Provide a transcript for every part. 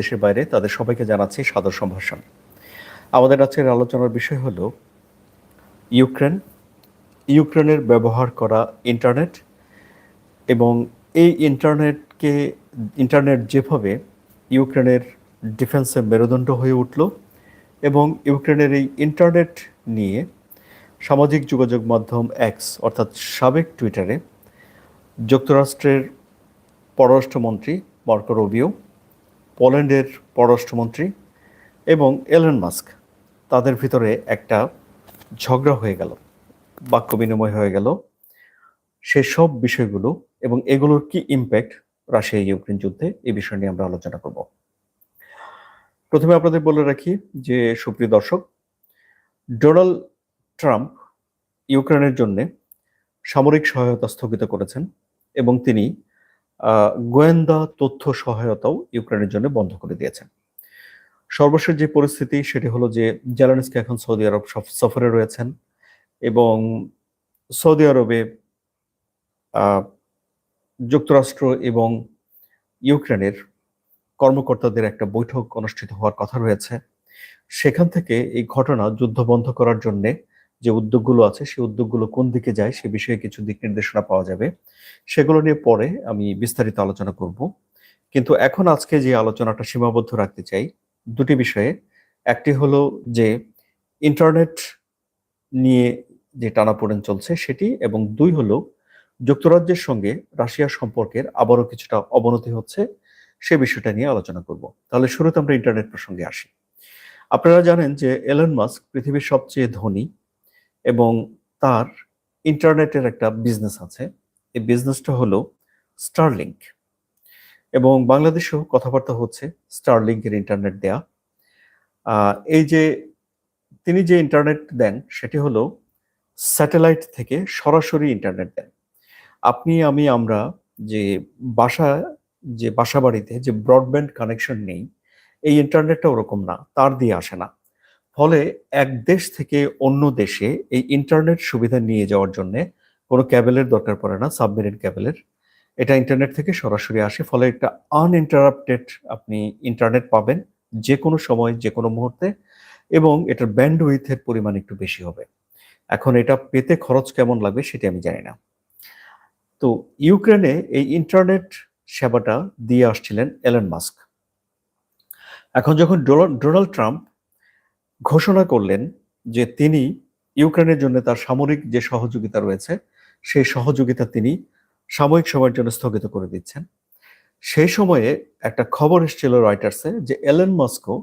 দেশের বাইরে তাদের সবাইকে জানাচ্ছি সাদর সম্ভাষণ। আমাদের আজকের আলোচনার বিষয় হলো ইউক্রেন, ইউক্রেনের ব্যবহার করা ইন্টারনেট এবং এই ইন্টারনেটকে, ইন্টারনেট যেভাবে ইউক্রেনের ডিফেন্সের মেরুদণ্ড হয়ে উঠল এবং ইউক্রেনের এই ইন্টারনেট নিয়ে সামাজিক যোগাযোগ মাধ্যম এক্স অর্থাৎ সাবেক টুইটারে, যুক্তরাষ্ট্রের পররাষ্ট্রমন্ত্রী মার্কো রবিও পোল্যান্ডের পররাষ্ট্রমন্ত্রী এবং এলন মাস্ক, তাদের ভিতরে একটা ঝগড়া হয়ে গেল, বাক্য বিনিময় হয়ে গেল। সেসব বিষয়গুলো এবং এগুলোর কি ইম্প্যাক্ট রাশিয়া ইউক্রেন যুদ্ধে এই বিষয় নিয়ে আমরা আলোচনা করব। প্রথমে আপনাদের বলে রাখি যে, সুপ্রিয় দর্শক, ডোনাল্ড ট্রাম্প ইউক্রেনের জন্য সামরিক সহায়তা স্থগিত করেছেন এবং তিনি গোয়েন্দা তথ্য সহায়তাও ইউক্রেনের জন্য বন্ধ করে দিয়েছেন সর্বশেষ যে পরিস্থিতি সেটি হলো যে জেলানিস্কি এখন সৌদি আরব সফ- সফরে রয়েছেন এবং সৌদি আরবে যুক্তরাষ্ট্র এবং ইউক্রেনের কর্মকর্তাদের একটা বৈঠক অনুষ্ঠিত হওয়ার কথা রয়েছে। সেখান থেকে এই ঘটনা যুদ্ধ বন্ধ করার জন্য যে উদ্যোগগুলো আছে সেই উদ্যোগগুলো কোন দিকে যায় সে বিষয়ে কিছু দিক নির্দেশনা পাওয়া যাবে। সেগুলো নিয়ে পরে আমি বিস্তারিত আলোচনা করব। কিন্তু এখন আজকে যে আলোচনাটা সীমাবদ্ধ রাখতে চাই, দুটি বিষয়ে। একটি হলো যে ইন্টারনেট নিয়ে যে টানাপোড়েন চলছে সেটি এবং দুই হলো যুক্তরাজ্যের সঙ্গে রাশিয়া সম্পর্কের আবারও কিছুটা অবনতি হচ্ছে, সে বিষয়টা নিয়ে আলোচনা করব। তাহলে শুরুতে আমরা ইন্টারনেট প্রসঙ্গে আসি। আপনারা জানেন যে এলন মাস্ক পৃথিবীর সবচেয়ে ধনী এবং তার ইন্টারনেটের একটা বিজনেস আছে। এই বিজনেসটা হলো স্টারলিংক এবং বাংলাদেশেও কথাবার্তা হচ্ছে স্টারলিংকের ইন্টারনেট দেয়া। এই যে তিনি যে ইন্টারনেট দেন, সেটি হলো স্যাটেলাইট থেকে সরাসরি ইন্টারনেট দেন। আপনি, আমি, আমরা যে বাসা যে বাসা বাড়িতে যে ব্রডব্যান্ড কানেকশন নেই, এই ইন্টারনেটটা ওরকম না, তার দিয়ে আসে না। ফলে এক দেশ থেকে অন্য দেশে এই ইন্টারনেট সুবিধা নিয়ে যাওয়ার জন্য কোনো ক্যাবেলের দরকার পড়ে না, সাবমেরিন ক্যাবেলের। এটা ইন্টারনেট থেকে সরাসরি আসে, ফলে একটা আনইন্টারাপ্টেড আপনি ইন্টারনেট পাবেন যে কোনো সময় যে কোনো মুহূর্তে, এবং এটার ব্যান্ড উইথের পরিমাণ একটু বেশি হবে। এখন এটা পেতে খরচ কেমন লাগবে সেটি আমি জানি না। তো ইউক্রেনে এই ইন্টারনেট সেবাটা দিয়ে আসছিলেন এলন মাস্ক। এখন যখন ডোনাল্ড ডোনাল্ড ট্রাম্প ঘোষণা করলেন যে তিনি ইউক্রেনের জন্য তার সামরিক যে সহযোগিতা রয়েছে, সেই সহযোগিতা তিনি সাময়িক সময়ের জন্য স্থগিত করে দিচ্ছেন। সেই সময়ে একটা খবর এসেছিল রয়টার্সে যে এলন মাস্কও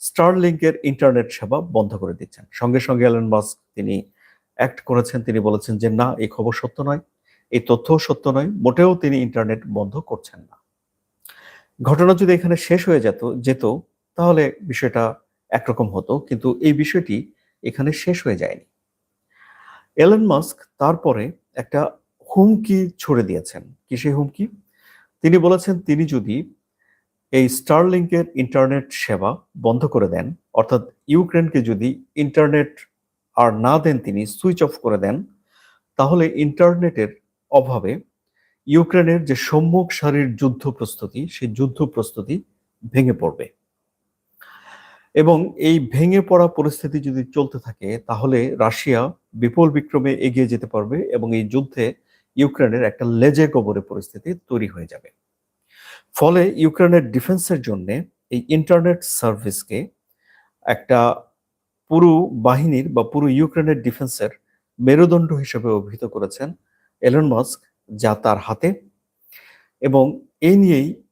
স্টারলিংকের ইন্টারনেট সেবা বন্ধ করে দিচ্ছেন। সঙ্গে সঙ্গে এলন মাস্ক তিনি অ্যাক্ট করেছেন, তিনি বলেছেন যে না, এই খবর সত্য নয়, এই তথ্যও সত্য নয়, মোটেও তিনি ইন্টারনেট বন্ধ করছেন না। ঘটনা যদি এখানে শেষ হয়ে যেত যেত, তাহলে বিষয়টা একরকম হতো, কিন্তু এই বিষয়টি এখানে শেষ হয়ে যায়নি। এলন মাস্ক তারপরে একটা হুমকি ছড়ে দিয়েছেন। কি সেই হুমকি? তিনি বলেছেন, তিনি যদি এই স্টারলিংকের ইন্টারনেট সেবা বন্ধ করে দেন, অর্থাৎ ইউক্রেনকে যদি ইন্টারনেট আর না দেন তিনি, সুইচ অফ করে দেন, তাহলে ইন্টারনেটের অভাবে ইউক্রেনের যে সম্মুখ সারির যুদ্ধ প্রস্তুতি, সেই যুদ্ধ প্রস্তুতি ভেঙে পড়বে। এবং এই ভেঙে পড়া পরিস্থিতি যদি চলতে থাকে, তাহলে রাশিয়া বিপুল বিক্রমে এগিয়ে যেতে পারবে এবং এই যুদ্ধে ইউক্রেনের একটা লেজে গোবরে পরিস্থিতি তৈরি হয়ে যাবে। ফলে ইউক্রেনের ডিফেন্সের জন্য এই ইন্টারনেট সার্ভিসকে একটা পুরো বাহিনীর বা পুরো ইউক্রেনের ডিফেন্সের মেরুদণ্ড হিসেবে অভিহিত করেছেন এলন মাস্ক যা তার হাতে এবং এই নিয়েই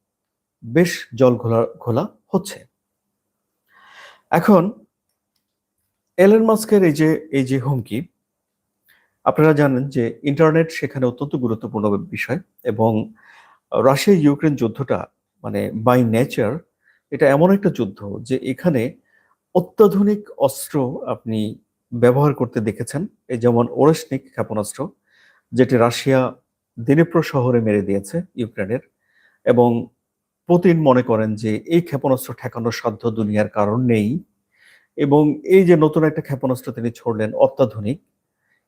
বেশ জল ঘোলা ঘোলা হচ্ছে। এখন এলন মাস্কের এই যে এই যে হুমকি, আপনারা জানেন যে ইন্টারনেট সেখানে অত্যন্ত গুরুত্বপূর্ণ বিষয় এবং রাশিয়া ইউক্রেন যুদ্ধটা মানে বাই নেচার এটা এমন একটা যুদ্ধ যে এখানে অত্যাধুনিক অস্ত্র আপনি ব্যবহার করতে দেখেছেন। এই যেমন ওরেসনিক ক্ষেপণাস্ত্র, যেটি রাশিয়া দিনেপ্র শহরে মেরে দিয়েছে ইউক্রেনের এবং পুতিন মনে করেন যে এই ক্ষেপণাস্ত্র ঠেকানোর সাধ্য দুনিয়ার কারণ নেই। এবং এই যে নতুন একটা ক্ষেপণাস্ত্র তিনি ছড়লেন অত্যাধুনিক,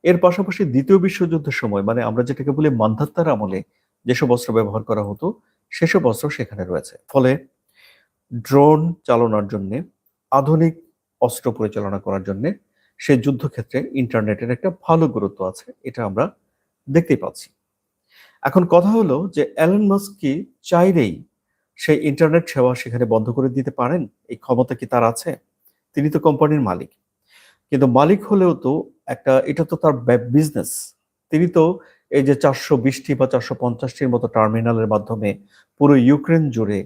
এর পাশাপাশি দ্বিতীয় বিশ্বযুদ্ধের সময় মানে আমরা যেটাকে বলি মান্ধাত্তার আমলে যেসব অস্ত্র ব্যবহার করা হতো, সেসব অস্ত্র সেখানে রয়েছে। ফলে ড্রোন চালানোর জন্য, আধুনিক অস্ত্র পরিচালনা করার জন্য সে যুদ্ধক্ষেত্রে ইন্টারনেটের একটা ভালো গুরুত্ব আছে, এটা আমরা দেখতেই পাচ্ছি। এখন কথা হলো যে অ্যালেন মাস্ক কি চাইলেই সেই ইন্টারনেট সেবা সেখানে বন্ধ করে দিতে পারেন, এই ক্ষমতা কি তার আছে? তিনি তো কোম্পানির মালিক। কিন্তু মালিক হলেও তো একটা, এটা তো তার বিজনেস তিনি তো এই যে চারশো বিশটি বা চারশো পঞ্চাশটির মতো টার্মিনালের মাধ্যমে পুরো ইউক্রেন জুড়ে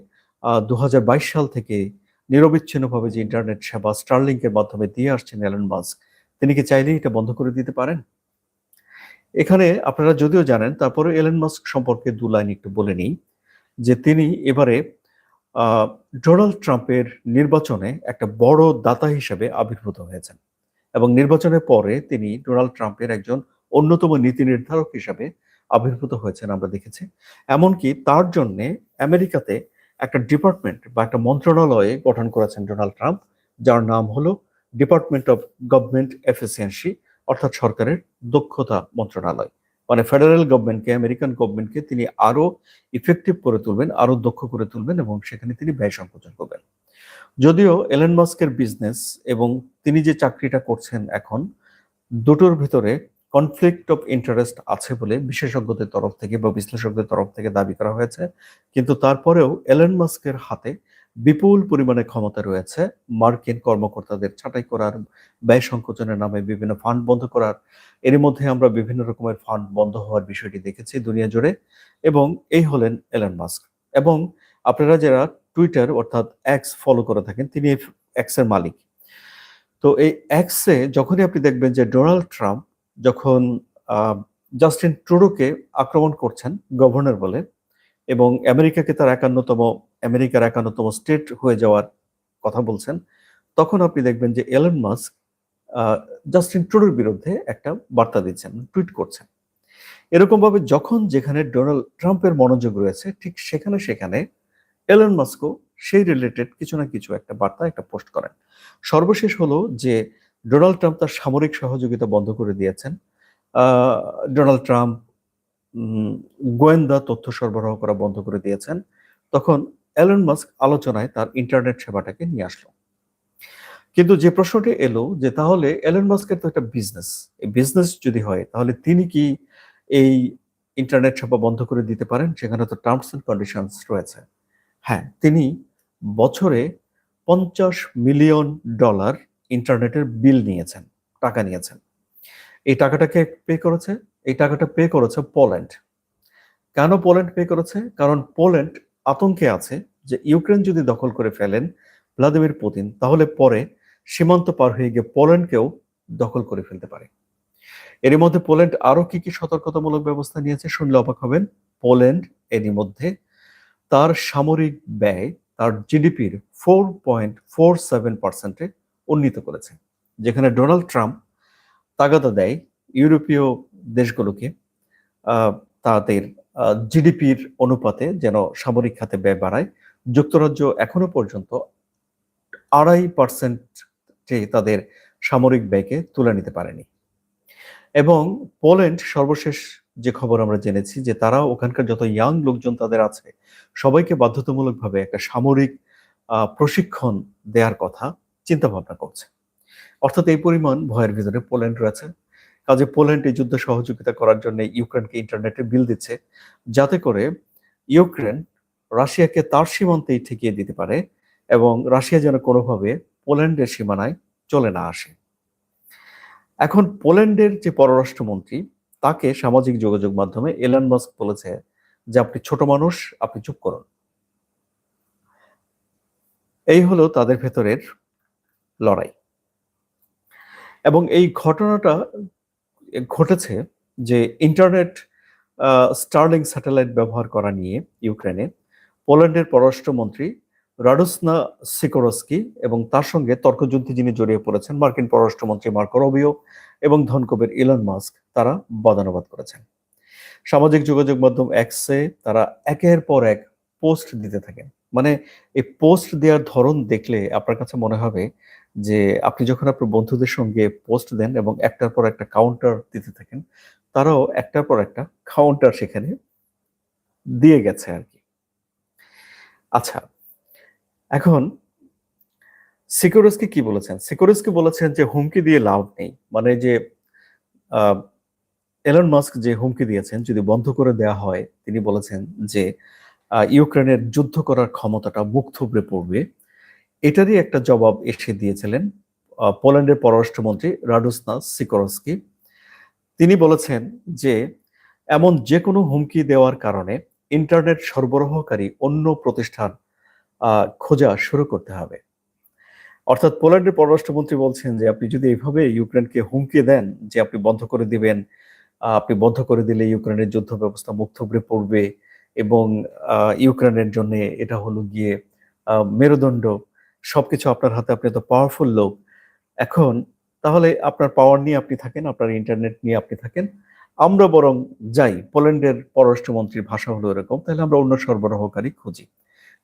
দু হাজার বাইশ সাল থেকে নিরবিচ্ছিন্নভাবে যে ইন্টারনেট সেবা স্টারলিংকের মাধ্যমে দিয়ে আসছেন অ্যালেন মাস্ক তিনি কি চাইলেই এটা বন্ধ করে দিতে পারেন? এখানে আপনারা যদিও জানেন তারপরে এলেন মাস্ক সম্পর্কে দু লাইন একটু বলে নিই। যে তিনি এবারে ডোনাল্ড ট্রাম্পের নির্বাচনে একটা বড় দাতা হিসেবে আবির্ভূত হয়েছেন। এবং নির্বাচনের পরে তিনি ডোনাল্ড ট্রাম্পের একজন অন্যতম নীতি নির্ধারক হিসাবে আবির্ভূত হয়েছেন আমরা দেখেছি। এমনকি তার জন্য আমেরিকাতে একটা ডিপার্টমেন্ট বা একটা মন্ত্রণালয়ে গঠন করেছেন ডোনাল্ড ট্রাম্প, যার নাম হলো ডিপার্টমেন্ট অফ গভর্নমেন্ট এফিসিয়েন্সি, অর্থাৎ সরকারের দক্ষতা মন্ত্রণালয়। মানে ফেডারেল গভর্নমেন্টকে আমেরিকান গভর্নমেন্টকে তিনি আরও ইফেক্টিভ করে তুলবেন, আরও দক্ষ করে তুলবেন এবং সেখানে তিনি ব্যয় সংকোচন করবেন। যদিও এলেন মাস্কের বিজনেস এবং তিনি যে চাকরিটা করছেন এখন, দুটোর ভিতরে কনফ্লিক্ট অফ ইন্টারেস্ট আছে বলে বিশেষজ্ঞদের তরফ থেকে বা বিশ্লেষকদের তরফ থেকে দাবি করা হয়েছে। কিন্তু তারপরেও এলেন মাস্কের হাতে বিপুল পরিমাণে ক্ষমতা রয়েছে। মার্কিন কর্মকর্তাদের ছাঁটাই করার, ব্যয় সংকোচনের নামে বিভিন্ন ফান্ড বন্ধ করার, এর মধ্যে আমরা বিভিন্ন রকমের ফান্ড বন্ধ হওয়ার বিষয়টি দেখেছি দুনিয়া জুড়ে এবং এই হলেন এলেন মাস্ক। এবং আপনারা যারা টুইটার অর্থাৎ এক্স ফলো করে থাকেন, তিনি এক্সের মালিক। তো এই এক্সে যখনই আপনি দেখবেন যে ডোনাল্ড ট্রাম্প যখন জাস্টিন ট্রুডোকে আক্রমণ করছেন গভর্নর বলে এবং আমেরিকাকে তার একান্নতম আমেরিকার একান্নতম স্টেট হয়ে যাওয়ার কথা বলছেন, তখন আপনি দেখবেন যে এলন মাস্ক জাস্টিন ট্রুডোর বিরুদ্ধে একটা বার্তা দিচ্ছেন, টুইট করছেন। এরকম ভাবে যখন যেখানে ডোনাল্ড ট্রাম্পের মনোযোগ রয়েছে, ঠিক সেখানে সেখানে এলন মাস্কও সেই রিলেটেড কিছু না কিছু একটা বার্তা একটা পোস্ট করেন। সর্বশেষ হলো যে ডোনাল্ড ট্রাম্প তার সামরিক সহযোগিতা বন্ধ করে দিয়েছেন। ডোনাল্ড ট্রাম্প গোয়েন্দা তথ্য সরবরাহ করা বন্ধ করে দিয়েছেন। তখন এলন মাস্ক আলোচনায় তার ইন্টারনেট সেবাটাকে নিয়ে আসলো। কিন্তু যে প্রশ্নটি এলো যে তাহলে এলন মাস্কের তো একটা বিজনেস এই বিজনেস যদি হয়, তাহলে তিনি কি এই ইন্টারনেট সেবা বন্ধ করে দিতে পারেন? সেখানে তো টার্মস এন্ড কন্ডিশনস রয়েছে। হ্যাঁ তিনি বছরে পঞ্চাশ মিলিয়ন ডলার ইন্টারনেটের বিল নিয়েছেন, টাকা নিয়েছেন। এই টাকাটাকে পে করেছে? এই টাকাটা পে করেছে পোল্যান্ড কেন পোল্যান্ড পে করেছে? কারণ পোল্যান্ড আতঙ্কে আছে যে ইউক্রেন যদি দখল করে ফেলেন ভ্লাদিমির পুতিন, তাহলে পরে সীমান্ত পার হয়ে গিয়ে পোল্যান্ডকেও দখল করে ফেলতে পারে। এর মধ্যে পোল্যান্ড আরও কি কি সতর্কতামূলক ব্যবস্থা নিয়েছে শুনলে অবাক হবেন। পোল্যান্ড এরই মধ্যে তার সামরিক ব্যয়, তার জিডিপির ফোর পয়েন্ট ফোর সেভেন পার্সেন্টে উন্নীত করেছে, যেখানে ডোনাল্ড ট্রাম্প তাগাদা দেয় ইউরোপীয় দেশগুলোকে তাদের জিডিপির অনুপাতে যেন সামরিক খাতে ব্যয় বাড়ায়, যুক্তরাজ্য এখনও পর্যন্ত আড়াই পার্সেন্টে তাদের সামরিক ব্যয়কে তুলে নিতে পারেনি। এবং পোল্যান্ড সর্বশেষ যে খবর আমরা জেনেছি যে তারা ওখানকার যত ইয়াং লোকজন তাদের আছে, সবাইকে বাধ্যতামূলকভাবে একটা সামরিক প্রশিক্ষণ দেওয়ার কথা চিন্তা ভাবনা করছে। অর্থাৎ এই পরিমাণ ভয়ের ভিতরে পোল্যান্ড রয়েছে। কাজে পোল্যান্ড যুদ্ধ সহযোগিতা করার জন্য ইউক্রেনকে ইন্টারনেটে বিল দিচ্ছে। যাতে করে ইউক্রেন রাশিয়াকে তার সীমান্তেই ঠেকিয়ে দিতে পারে এবং রাশিয়া যেন কোনোভাবে পোল্যান্ডের সীমানায় চলে না আসে। এখন পোল্যান্ডের যে পররাষ্ট্রমন্ত্রী, তাকে সামাজিক যোগাযোগ মাধ্যমে এলান মাস্ক বলেছে যে, আপনি ছোট মানুষ, আপনি চুপ করুন। এই হলো তাদের ভেতরের লড়াই। এবং এই ঘটনাটা ঘটেছে যে ইন্টারনেট স্টার্লিং স্যাটেলাইট ব্যবহার করা নিয়ে ইউক্রেনে পোল্যান্ডের পররাষ্ট্রমন্ত্রী রাডুসনা সিকোরস্কি এবং তার সঙ্গে তর্কযুদ্ধে যিনি জড়িয়ে পড়েছেন, মার্কিন পররাষ্ট্রমন্ত্রী মার্কো রবিও এবং ধনকবের ইলন মাস্ক, তারা বদানুবাদ করেছেন। সামাজিক যোগাযোগ মাধ্যম এক্সে তারা একের পর এক পোস্ট দিতে থাকেন। মানে এই পোস্ট দেওয়ার ধরন দেখলে আপনার কাছে মনে হবে যে আপনি যখন আপনার বন্ধুদের সঙ্গে পোস্ট দেন এবং একটার পর একটা কাউন্টার দিতে থাকেন, তারাও একটার পর একটা কাউন্টার সেখানে দিয়ে গেছে আর কি। আচ্ছা এখন সিকিউরিসকে কি বলেছেন? সিকিউরিসকে বলেছেন যে হুমকি দিয়ে লাভ নেই। মানে যে এলন মাস্ক যে হুমকি দিয়েছেন, যদি বন্ধ করে দেওয়া হয়, তিনি বলেছেন যে ইউক্রেনের যুদ্ধ করার ক্ষমতাটা মুখ থুবড়ে পড়বে। এটারই একটা জবাব এসে দিয়েছিলেন পোল্যান্ডের পররাষ্ট্রমন্ত্রী রাডুসনা সিকরস্কি। তিনি বলেছেন যে, এমন যে কোনো হুমকি দেওয়ার কারণে ইন্টারনেট সরবরাহকারী অন্য প্রতিষ্ঠান খোঁজা শুরু করতে হবে। অর্থাৎ পোল্যান্ডের পররাষ্ট্রমন্ত্রী বলছেন যে, আপনি যদি এইভাবে ইউক্রেনকে হুমকি দেন যে, আপনি বন্ধ করে দিবেন আপনি বন্ধ করে দিলে ইউক্রেনের যুদ্ধ ব্যবস্থা মুখ থুবড়ে পড়বে এবং ইউক্রেনের জন্য এটা হলো গিয়ে মেরুদণ্ড সবকিছু আপনার হাতে, আপনি তো পাওয়ারফুল লোক। এখন তাহলে আপনার পাওয়ার নিয়ে আপনি থাকেন, আপনার ইন্টারনেট নিয়ে আপনি থাকেন। আমরা বরং যাই, পোল্যান্ডের পররাষ্ট্রমন্ত্রীর ভাষা হলো এরকম, তাহলে আমরা অন্য সরবরাহকারী খুঁজি।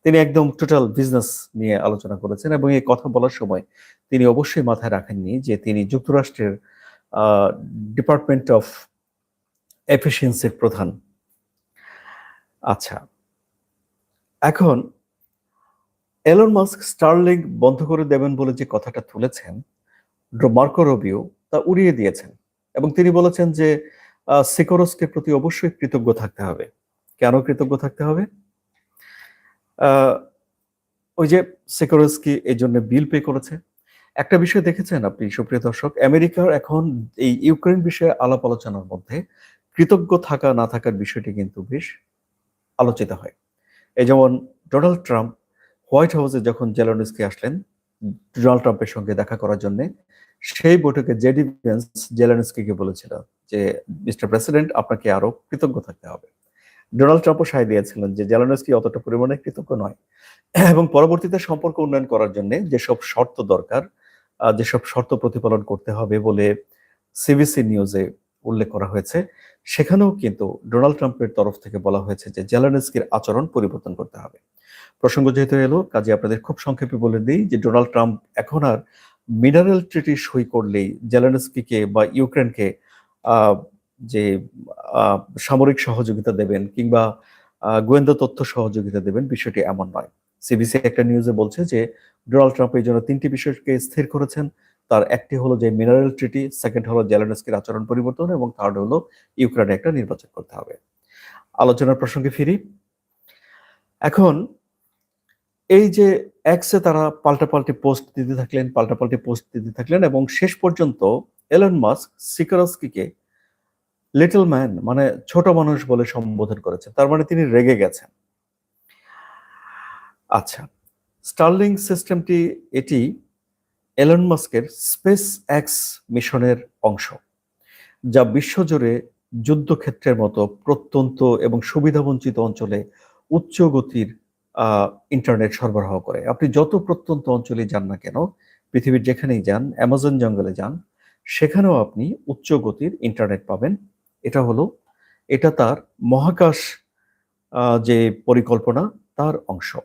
তিনি একদম টোটাল বিজনেস নিয়ে আলোচনা করেছেন এবং এই কথা বলার সময় তিনি অবশ্যই মাথায় রাখেননি যে তিনি যুক্তরাষ্ট্রের ডিপার্টমেন্ট অফ এফিসিয়েন্সির প্রধান। আচ্ছা এখন এলন মাস্ক স্টারলিং বন্ধ করে দেবেন বলে যে কথাটা তুলেছেন মার্কো রবিও তা উড়িয়ে দিয়েছেন এবং তিনি বলেছেন যে সিকোরসকে প্রতি অবশ্যই কৃতজ্ঞ থাকতে হবে। কেন কৃতজ্ঞ থাকতে হবে? ওই যে সিকোরসকি এই জন্য বিল পে করেছে। একটা বিষয় দেখেছেন আপনি, সুপ্রিয় দর্শক? আমেরিকার এখন এই ইউক্রেন বিষয়ে আলাপ আলোচনার মধ্যে কৃতজ্ঞ থাকা না থাকার বিষয়টি কিন্তু বেশ আলোচিত হয়। এই যেমন ডোনাল্ড ট্রাম্প হোয়াইট হাউসে যখন জেলানস্কি আসলেন, ডোনাল্ড ট্রাম্পের সঙ্গে দেখা করার জন্য, সেই বৈঠকে জেডি ভেন্স বলেছিল যে, মিস্টার প্রেসিডেন্ট, আপনাকে আরও কৃতজ্ঞ থাকতে হবে। ডোনাল্ড ট্রাম্পও সায় দিয়েছিলেন যে, জেলানস্কি অতটা পরিমাণে কৃতজ্ঞ নয়। এবং পরবর্তীতে সম্পর্ক উন্নয়ন করার জন্য যেসব শর্ত দরকার যেসব শর্ত প্রতিপালন করতে হবে বলে সিবিসি নিউজে উল্লেখ করা হয়েছে, সেখানেও কিন্তু ডোনাল্ড ট্রাম্পের তরফ থেকে বলা হয়েছে যে, জেলানস্কির আচরণ পরিবর্তন করতে হবে। প্রসঙ্গ যেহেতু এলো, কাজে আপনাদের খুব সংক্ষেপে বলে দিই যে ডোনাল্ড ট্রাম্প এখন আর মিনারেল ট্রিটি সই করলেই জেলানস্কিকে বা ইউক্রেনকে যে সামরিক সহযোগিতা দেবেন কিংবা গোয়েন্দা তথ্য সহযোগিতা দেবেন, বিষয়টি এমন নয়। সিবিসি একটা নিউজে বলছে যে ডোনাল্ড ট্রাম্প এই জন্য তিনটি বিষয়কে স্থির করেছেন। তার একটি হলো যে মিনারেল ট্রিটি, সেকেন্ড হলো জেলানস্কির আচরণ পরিবর্তন এবং থার্ড হলো ইউক্রেনে একটা নির্বাচন করতে হবে। আলোচনার প্রসঙ্গে ফিরি। এখন এই যে এক্সে তারা পাল্টাপাল্টি পোস্ট দিতে থাকলেন পাল্টাপাল্টি পোস্ট দিতে থাকলেন এবং শেষ পর্যন্ত এলন মাস্ক সিকারস্কিকে লিটল ম্যান মানে ছোট মানুষ বলে সম্বোধন করেছেন। তার মানে তিনি রেগে গেছেন। আচ্ছা স্টার্লিং সিস্টেমটি এটি এলন মাস্কের স্পেস এক্স মিশনের অংশ, যা বিশ্বজুড়ে যুদ্ধক্ষেত্রের মতো প্রত্যন্ত এবং সুবিধাবঞ্চিত অঞ্চলে উচ্চ গতির ইন্টারনেট সরবরাহ করে। আপনি যত প্রত্যন্ত অঞ্চলে যান না কেন, পৃথিবীর যেখানেই যান অ্যামাজন জঙ্গলে যান, সেখানেও আপনি উচ্চ গতির ইন্টারনেট পাবেন। এটা হলো, এটা তার মহাকাশ যে পরিকল্পনা, তার অংশ।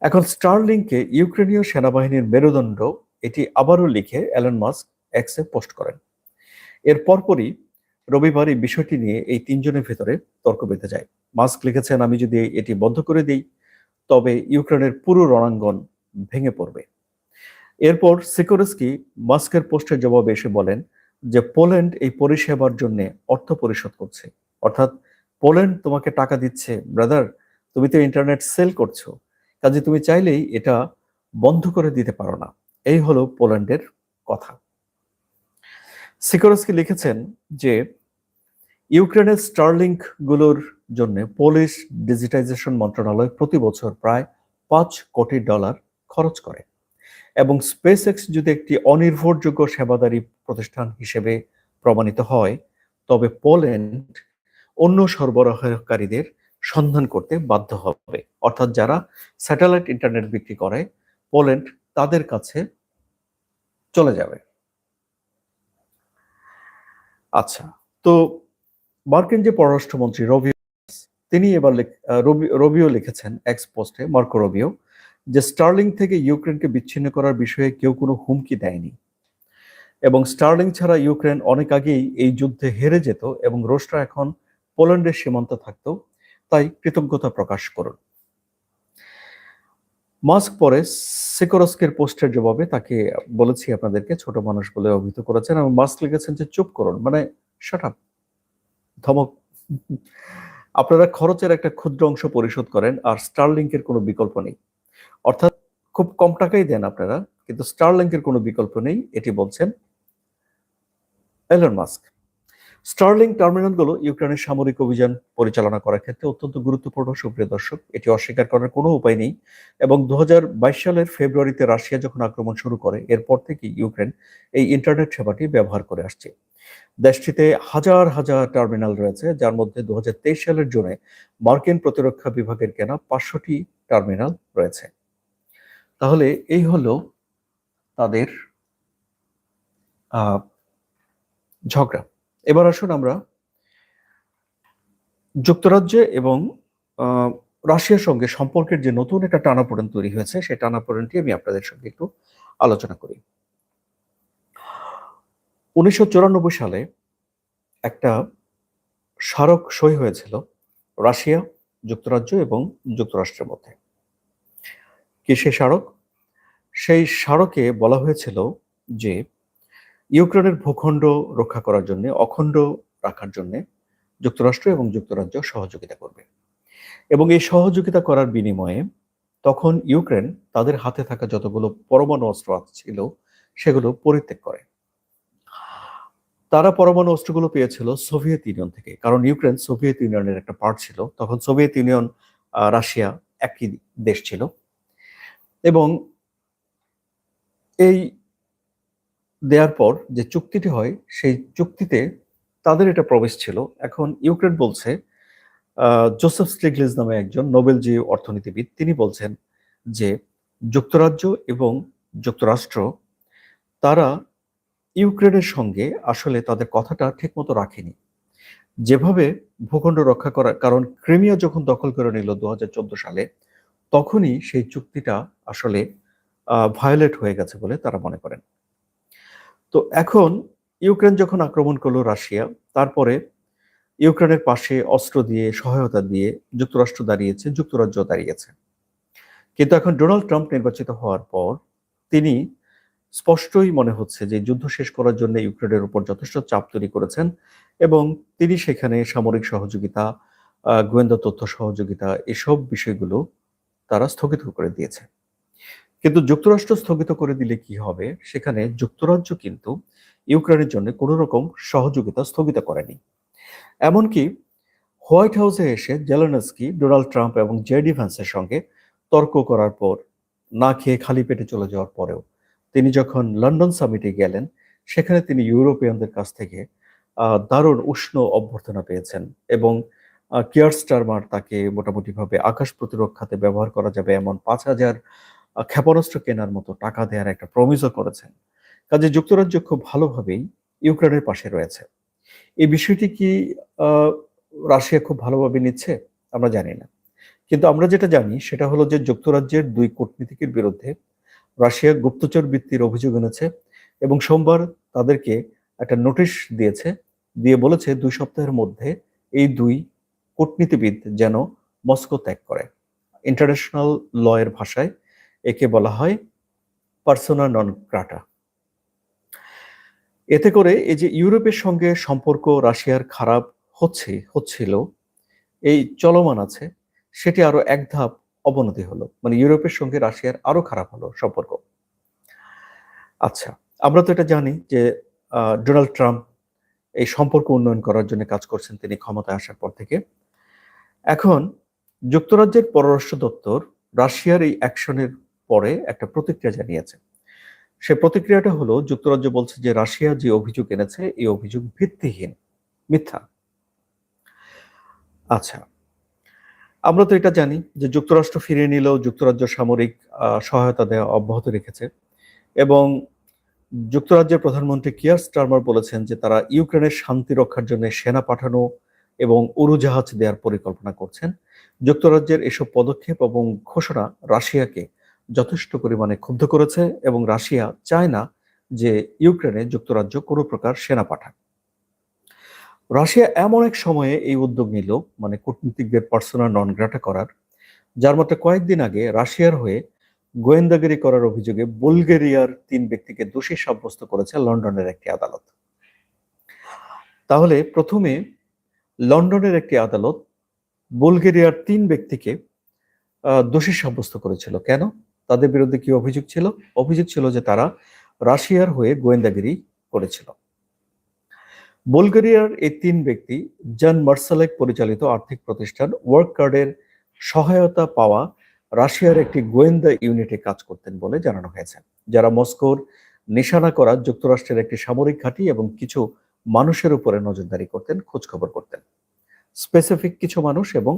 এখন স্টারলিংকে ইউক্রেনীয় সেনাবাহিনীর মেরুদণ্ড, এটি আবারও লিখে অ্যালন মাস্ক এক্সে পোস্ট করেন। এর পরপরই রবিবার এই বিষয়টি নিয়ে এই তিনজনের ভেতরে তর্ক বেঁধে যায়। মাস্ক লিখেছেন, আমি যদি এটি বন্ধ করে দিই, তবে ইউক্রেনের পুরো রণাঙ্গন ভেঙে পড়বে। এরপর সিকোরস্কি মাস্কের পোস্টের জবাবে এসে বলেন যে, পোল্যান্ড এই পরিষেবার জন্য অর্থ পরিশোধ করছে। অর্থাৎ, পোল্যান্ড তোমাকে টাকা দিচ্ছে। ব্রাদার, তুমি তো ইন্টারনেট সেল করছ। কাজে তুমি চাইলেই এটা বন্ধ করে দিতে পারো না। এই হলো পোল্যান্ডের কথা। সিকোরস্কি লিখেছেন যে, ইউক্রেনের স্টারলিংকগুলোর জন্য পোলিশ ডিজিটাইজেশন মন্ত্রণালয় প্রতি বছর প্রায় পাঁচ কোটি ডলার খরচ করে এবং স্পেস এক্স যদি একটি অনির্ভরযোগ্য সেবাদারী প্রতিষ্ঠান হিসেবে প্রমাণিত হয়, তবে পোল্যান্ড অন্য সরবরাহকারীদের সন্ধান করতে বাধ্য হবে। অর্থাৎ যারা স্যাটেলাইট ইন্টারনেট বিক্রি করে, পোল্যান্ড তাদের কাছে চলে যাবে। আচ্ছা। তো মার্কিন যে পররাষ্ট্রমন্ত্রী রবিও তিনি এবার রবিও লিখেছেন এক্স পোস্টে মার্কো রবিও, যে স্টার্লিং থেকে ইউক্রেনকে বিচ্ছিন্ন করার বিষয়ে কেউ কোনো হুমকি দেয়নি। এবং স্টার্লিং ছাড়া ইউক্রেন অনেক আগেই এই যুদ্ধে হেরে যেত এবং রোস্টার এখন পোল্যান্ডের সীমান্ত থাকত, তাই কৃতজ্ঞতা প্রকাশ করুন। মাস্ক পরে সেকোরস্কের পোস্টের জবাবে তাকে বলেছি আপনাদেরকে ছোট মানুষ বলে অভিহিত করেছেন এবং মাস্ক লিখেছেন যে, চুপ করুন। মানে শাট আপ ধমক। আপনারা খরচের একটা ক্ষুদ্র অংশ পরিশোধ করেন আর স্টারলিংকের কোনো বিকল্প নেই। অর্থাৎ খুব কম টাকাই দেন আপনারা, কিন্তু স্টারলিংকের কোনো বিকল্প নেই, এটি বলছেন এলন মাস্ক স্টার্লিং টার্মিনালগুলো ইউক্রেনের সামরিক অভিযান পরিচালনা করার ক্ষেত্রে অত্যন্ত গুরুত্বপূর্ণ, সুপ্রিয় দর্শক। এটি অস্বীকার করার কোনো উপায় নেই এবং দু হাজার বাইশ সালের ফেব্রুয়ারিতে রাশিয়া যখন আক্রমণ শুরু করে, এরপর থেকে ইউক্রেন এই ইন্টারনেট সেবাটি ব্যবহার করে আসছে। দেশটিতে হাজার হাজার টার্মিনাল রয়েছে, যার মধ্যে দু হাজার তেইশ সালের জুনে মার্কিন প্রতিরক্ষা বিভাগের কেনা পাঁচশোটি টার্মিনাল রয়েছে। তাহলে এই হলো তাদের ঝগড়া। এবার আসুন আমরা যুক্তরাজ্যে এবং রাশিয়ার সঙ্গে সম্পর্কের যে নতুন একটা টানাপোড়েন তৈরি হয়েছে, সেই টানাপোড়েনটি আমি আপনাদের সঙ্গে একটু আলোচনা করি। উনিশশো চুরানব্বই সালে একটা স্মারক সই হয়েছিল রাশিয়া, যুক্তরাজ্য এবং যুক্তরাষ্ট্রের মধ্যে। কি সে স্মারক? সেই স্মারকে বলা হয়েছিল যে ইউক্রেনের ভূখণ্ড রক্ষা করার জন্য, অখণ্ড রাখার জন্য যুক্তরাষ্ট্র এবং যুক্তরাজ্য সহযোগিতা করবে। এবং এই সহযোগিতা করার বিনিময়ে তখন ইউক্রেন তাদের হাতে থাকা যতগুলো পরমাণু অস্ত্র ছিল সেগুলো পরিত্যাগ করে। তারা পরমাণু অস্ত্রগুলো পেয়েছিল সোভিয়েত ইউনিয়ন থেকে, কারণ ইউক্রেন সোভিয়েত ইউনিয়নের একটা পার্ট ছিল। তখন সোভিয়েত ইউনিয়ন রাশিয়া একই দেশ ছিল। এবং এই দেওয়ার পর যে চুক্তিটি হয়, সেই চুক্তিতে তাদের এটা প্রবেশ ছিল। এখন ইউক্রেন বলছে জোসেফ স্লিগলিজ নামে একজন নোবেল জি অর্থনীতিবিদ, তিনি বলছেন যে যুক্তরাজ্য এবং যুক্তরাষ্ট্র, তারা ইউক্রেনের সঙ্গে আসলে তাদের কথাটা ঠিকমতো রাখেনি। যেভাবে ভূখণ্ড রক্ষা করার কারণ ক্রিমিয়া যখন দখল করে নিল দু হাজার চোদ্দ সালে, তখনই সেই চুক্তিটা আসলে ভায়োলেট হয়ে গেছে বলে তারা মনে করেন। তো এখন ইউক্রেন যখন আক্রমণ করল রাশিয়া, তারপরে ইউক্রেনের পাশে অস্ত্র দিয়ে, সহায়তা দিয়ে যুক্তরাষ্ট্র দাঁড়িয়েছে, যুক্তরাজ্য দাঁড়িয়েছে। কিন্তু এখন ডোনাল্ড ট্রাম্প নির্বাচিত হওয়ার পর তিনি স্পষ্টই মনে হচ্ছে যে যুদ্ধ শেষ করার জন্য ইউক্রেনের উপর যথেষ্ট চাপ তৈরি করেছেন এবং তিনি সেখানে সামরিক সহযোগিতা গোয়েন্দা তথ্য সহযোগিতা, এসব বিষয়গুলো তারা স্থগিত করে দিয়েছে। কিন্তু যুক্তরাষ্ট্র স্থগিত করে দিলে কি হবে? সেখানে যুক্তরাজ্য কিন্তু ইউক্রেনের জন্য কোনো রকম সহযোগিতা স্থগিত করেনি। এমনকি হোয়াইট হাউসে এসে জেলানস্কি, ডোনাল্ড ট্রাম্প এবং জেডি ভ্যান্সের সঙ্গে তর্ক করার পর, না খেয়ে খালি পেটে চলে যাওয়ার পরেও তিনি যখন লন্ডন সামিটে গেলেন, সেখানে তিনি ইউরোপিয়ানদের কাছ থেকে দারুণ উষ্ণ অভ্যর্থনা পেয়েছেন এবং কিয়ার স্টারমার তাকে মোটামুটিভাবে আকাশ প্রতিরক্ষাতে ব্যবহার করা যাবে এমন পাঁচ হাজার ক্ষেপণাস্ত্র কেনার মতো টাকা দেওয়ার একটা প্রমিসও করেছেন। কাজে যুক্তরাজ্য খুব ভালোভাবেই ইউক্রেনের পাশে রয়েছে। এই বিষয়টি কি রাশিয়া খুব ভালোভাবে নিচ্ছে, আমরা জানি না। কিন্তু আমরা যেটা জানি, সেটা হলো যে যুক্তরাজ্যের দুই কূটনীতিকের বিরুদ্ধে রাশিয়া গুপ্তচর বৃত্তির অভিযোগ এনেছে এবং সোমবার তাদেরকে একটা নোটিশ দিয়েছে, দিয়ে বলেছে দুই সপ্তাহের মধ্যে এই দুই কূটনীতিবিদ যেন মস্কো ত্যাগ করে। ইন্টারন্যাশনাল লয়ের ভাষায় একে বলা হয় পার্সোনা নন ক্রাটা এতে করে এই যে ইউরোপের সঙ্গে সম্পর্ক রাশিয়ার খারাপ হচ্ছে, হচ্ছিল, এই চলমান আছে, সেটি আরও এক ধাপ অবনতি হলো। মানে ইউরোপের সঙ্গে রাশিয়ার আরও খারাপ হলো সম্পর্ক। আচ্ছা আমরা তো এটা জানি যে ডোনাল্ড ট্রাম্প এই সম্পর্ক উন্নয়ন করার জন্য কাজ করছেন তিনি ক্ষমতায় আসার পর থেকে। এখন যুক্তরাজ্যের পররাষ্ট্র দপ্তর রাশিয়ার এই অ্যাকশনের পরে একটা প্রতিক্রিয়া জানিয়েছে। সে প্রতিক্রিয়াটা হলো, যুক্তরাজ্য বলছে যে রাশিয়া যে অভিযোগ এনেছে, এই অভিযোগ ভিত্তিহীন, মিথ্যা। আচ্ছা আমরা তো এটা জানি যে যুক্তরাষ্ট্র ফিরিয়ে নিলেও যুক্তরাজ্য সামরিক সহায়তা দেওয়া অব্যাহত রেখেছে এবং যুক্তরাজ্যের প্রধানমন্ত্রী কিয়ার স্টারমার বলেছেন যে তারা ইউক্রেনের শান্তি রক্ষার জন্য সেনা পাঠানো এবং উড়োজাহাজ দেওয়ার পরিকল্পনা করছেন। যুক্তরাজ্যের এসব পদক্ষেপ এবং ঘোষণা রাশিয়াকে যথেষ্ট পরিমাণে ক্ষুব্ধ করেছে এবং রাশিয়া চায় না যে ইউক্রেনে যুক্তরাজ্য কোনো প্রকার সেনা পাঠাক। রাশিয়া এমন এক সময়ে এই উদ্যোগ নিল মানে কূটনীতিকদের পার্সোনাল নন গ্রাটা করার। যার মধ্যে কয়েকদিন আগে রাশিয়ার হয়ে গোয়েন্দাগিরি করার অভিযোগে বুলগেরিয়ার তিন ব্যক্তিকে দোষী সাব্যস্ত করেছে লন্ডনের একটি আদালত। তাহলে প্রথমে লন্ডনের একটি আদালত বুলগেরিয়ার তিন ব্যক্তিকে দোষী সাব্যস্ত করেছিল। কেন? তাদের বিরুদ্ধে কি অভিযোগ ছিল? অভিযোগ ছিল যে তারা রাশিয়ার হয়ে গোয়েন্দাগিরি করেছিল। বুলগেরিয়ার এই তিন ব্যক্তি, জন মার্সালেক পরিচালিত আর্থিক প্রতিষ্ঠান ওয়ার্ক কার্ডের সহায়তা পাওয়া রাশিয়ার একটি গোয়েন্দা ইউনিটে কাজ করতেন বলে জানানো হয়েছে। যারা মস্কোর নিশানা করা যুক্তরাষ্ট্রের একটি সামরিক ঘাঁটি এবং কিছু মানুষের উপরে নজরদারি করতেন খোঁজ খবর করতেন। স্পেসিফিক কিছু মানুষ এবং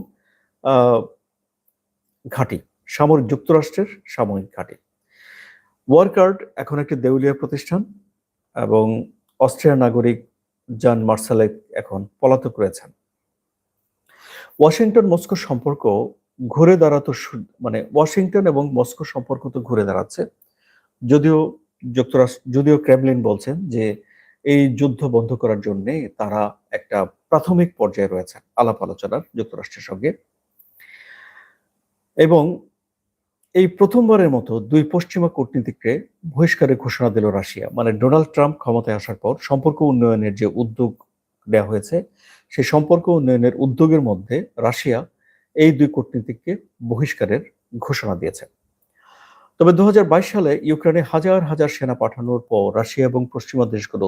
ঘাঁটি। সামরিক যুক্তরাষ্ট্রের সামরিক ঘাঁটি। ওয়ার্কার্ড এখন একটি দেউলিয়া প্রতিষ্ঠান এবং অস্ট্রিয়ার নাগরিক জান মার্সালেক এখন পলাতক রয়েছেন। ওয়াশিংটন মস্কো সম্পর্ক ঘুরে দাঁড়াতো মানে ওয়াশিংটন এবং মস্কো সম্পর্ক তো ঘুরে দাঁড়াচ্ছে। যদিও যুক্তরাষ্ট্র, যদিও ক্রেমলিন বলছেন যে এই যুদ্ধ বন্ধ করার জন্য তারা একটা প্রাথমিক পর্যায়ে রয়েছে আলাপ আলোচনার যুক্তরাষ্ট্রের সঙ্গে। এবং এই প্রথমবারের মতো দুই পশ্চিমা কূটনীতিককে বহিষ্কারের ঘোষণা দিল রাশিয়া। মানে ডোনাল্ড ট্রাম্প ক্ষমতায় আসার পর সম্পর্ক উন্নয়নের যে উদ্যোগ দেওয়া হয়েছে, সেই সম্পর্ক উন্নয়নের উদ্যোগের মধ্যে রাশিয়া এই দুই কূটনীতিককে বহিষ্কারের ঘোষণা দিয়েছে। তবে দু হাজার বাইশ সালে ইউক্রেনে হাজার হাজার সেনা পাঠানোর পর রাশিয়া এবং পশ্চিমা দেশগুলো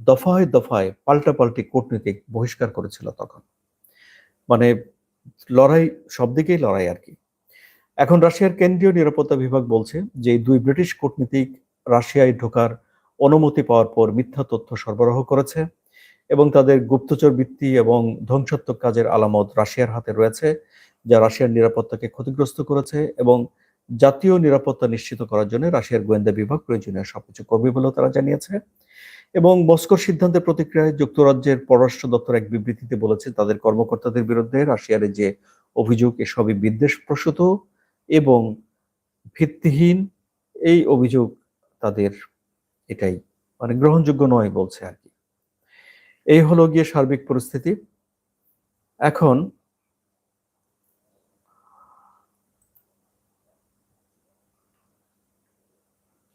দফায় দফায় পাল্টাপাল্টি কূটনীতিক বহিষ্কার করেছিল তখন। মানে লড়াই সব দিকেই লড়াই আর কি। এখন রাশিয়ার কেন্দ্রীয় নিরাপত্তা বিভাগ বলছে যে দুই ব্রিটিশ কূটনীতিক রাশিয়ায় ঢোকার অনুমতি পাওয়ার পর মিথ্যা তথ্য সরবরাহ করেছে এবং তাদের গুপ্তচর বৃত্তি এবং ধ্বংসাত্মক কাজের আলামত রাশিয়ার হাতে রয়েছে, যা রাশিয়ার নিরাপত্তাকে ক্ষতিগ্রস্ত করেছে এবং জাতীয় নিরাপত্তা নিশ্চিত করার জন্য রাশিয়ার গোয়েন্দা বিভাগ প্রয়োজনীয় সবকিছু করবে বলেও তারা জানিয়েছে। এবং মস্কোর সিদ্ধান্তের প্রতিক্রিয়ায় যুক্তরাজ্যের পররাষ্ট্র দপ্তর এক বিবৃতিতে বলেছে, তাদের কর্মকর্তাদের বিরুদ্ধে রাশিয়ার যে অভিযোগ, এসবই বিদ্বেষ প্রসূত। এবং ভিত্তিহীন এই অভিযোগ তাদের এটাই মানে গ্রহণযোগ্য নয় বলছে আর কি। এই হলো গিয়ে সার্বিক পরিস্থিতি। এখন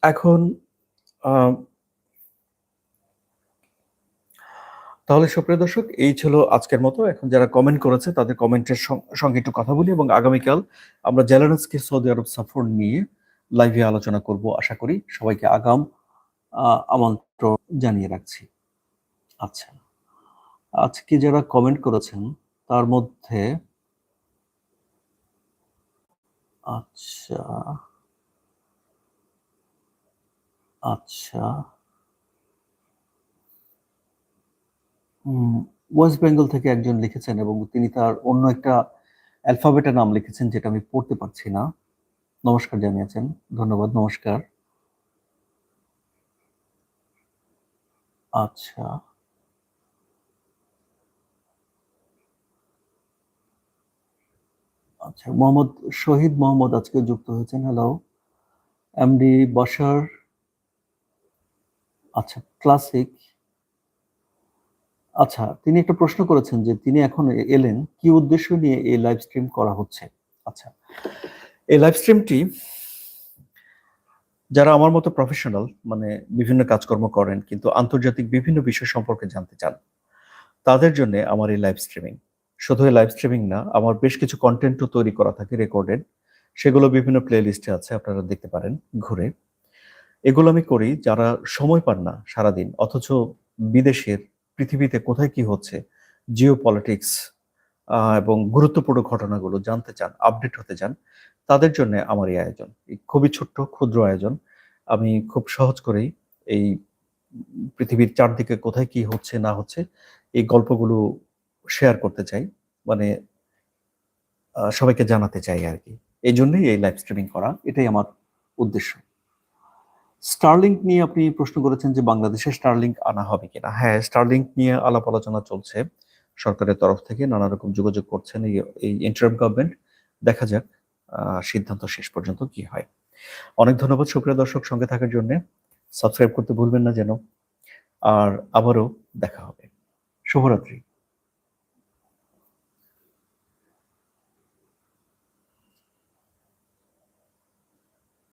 এখন তাহলে সুপ্রিয় দর্শক, এই ছিল আজকের মতো। এখন যারা কমেন্ট করেছে, তাদের কমেন্টের সঙ্গে একটু কথা বলি এবং আগামীকাল আমরা জেলানসকে সৌদি আরব সফর নিয়ে লাইভে আলোচনা করব। আশা করি সবাইকে আগাম আমন্ত্রণ জানিয়ে রাখছি। আচ্ছা আজকে যারা কমেন্ট করেছেন, তার মধ্যে আচ্ছা আচ্ছা ওয়েস্ট বেঙ্গল থেকে একজন লিখেছেন এবং তিনি তার অন্য একটা অ্যালফাবেটের নাম লিখেছেন যেটা আমি পড়তে পারছি না। নমস্কার জানিয়েছেন। ধন্যবাদ, নমস্কার। আচ্ছা। আচ্ছা মোহাম্মদ, শহীদ মোহাম্মদ আজকে যুক্ত হয়েছেন। হ্যালো এমডি বাসার আচ্ছা ক্লাসিক আচ্ছা তিনি একটা প্রশ্ন করেছেন যে তিনি এখন এলেন, কি উদ্দেশ্য নিয়ে এই লাইভ স্ট্রিম করা হচ্ছে? আচ্ছা। এই লাইভ স্ট্রিমটি যারা আমার মতো প্রফেশনাল মানে বিভিন্ন কাজকর্ম করেন, কিন্তু আন্তর্জাতিক বিভিন্ন বিষয় সম্পর্কে জানতে চান, তাদের জন্য আমার এই লাইভ স্ট্রিমিং শুধু এই লাইভ স্ট্রিমিং না, আমার বেশ কিছু কন্টেন্টও তৈরি করা থাকে রেকর্ডেড সেগুলো বিভিন্ন প্লে লিস্টে আছে, আপনারা দেখতে পারেন, ঘুরে। এগুলো আমি করি যারা সময় পান না সারাদিন, অথচ বিদেশের পৃথিবীতে কোথায় কি হচ্ছে? জিও পলিটিক্স এবং গুরুত্বপূর্ণ ঘটনাগুলো জানতে চান আপডেট হতে চান, তাদের জন্য আমার এই আয়োজন। এই খুবই ছোট্ট, ক্ষুদ্র আয়োজন। আমি খুব সহজ করেই এই পৃথিবীর চারদিকে কোথায় কি হচ্ছে, না হচ্ছে, এই গল্পগুলো শেয়ার করতে চাই। মানে সবাইকে জানাতে চাই আর কি। এই জন্যই এই লাইভ স্ট্রিমিং করা, এটাই আমার উদ্দেশ্য। স্টারলিংক নিয়ে আপনি প্রশ্ন করেছেন যে বাংলাদেশে স্টারলিংক আনা হবে কিনা। হ্যাঁ স্টারলিংক নিয়ে আলাপ আলোচনা চলছে। সরকারের তরফ থেকে নানা রকম যোগাযোগ করছেন এই ইন্টারিম গভর্নমেন্ট দেখা যাক সিদ্ধান্ত শেষ পর্যন্ত কি হয়। অনেক ধন্যবাদ সুপ্রিয় দর্শক সঙ্গে থাকার জন্য। সাবস্ক্রাইব করতে ভুলবেন না যেন। আর আবারও দেখা হবে। শুভরাত্রি।